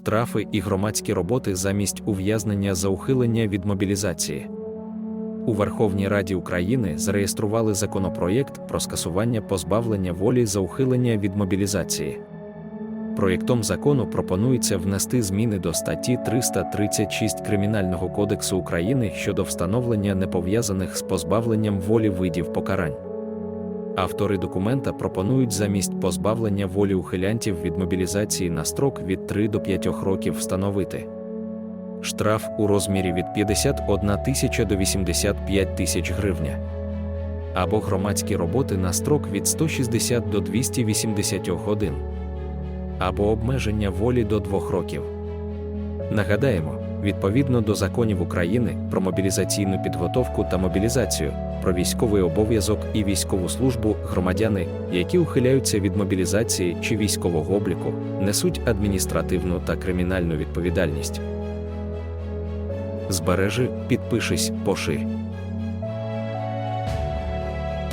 штрафи і громадські роботи замість ув'язнення за ухилення від мобілізації. У Верховній Раді України зареєстрували законопроєкт про скасування позбавлення волі за ухилення від мобілізації. Проєктом закону пропонується внести зміни до статті 336 Кримінального кодексу України щодо встановлення непов'язаних з позбавленням волі видів покарань. Автори документа пропонують замість позбавлення волі ухилянтів від мобілізації на строк від 3 до 5 років встановити. Штраф у розмірі від 51 тисяча до 85 тисяч гривня. Або громадські роботи на строк від 160 до 280 годин. Або обмеження волі до 2 років. Нагадаємо, відповідно до законів України про мобілізаційну підготовку та мобілізацію, про військовий обов'язок і військову службу громадяни, які ухиляються від мобілізації чи військового обліку, несуть адміністративну та кримінальну відповідальність. Збережи, підпишись, поширь.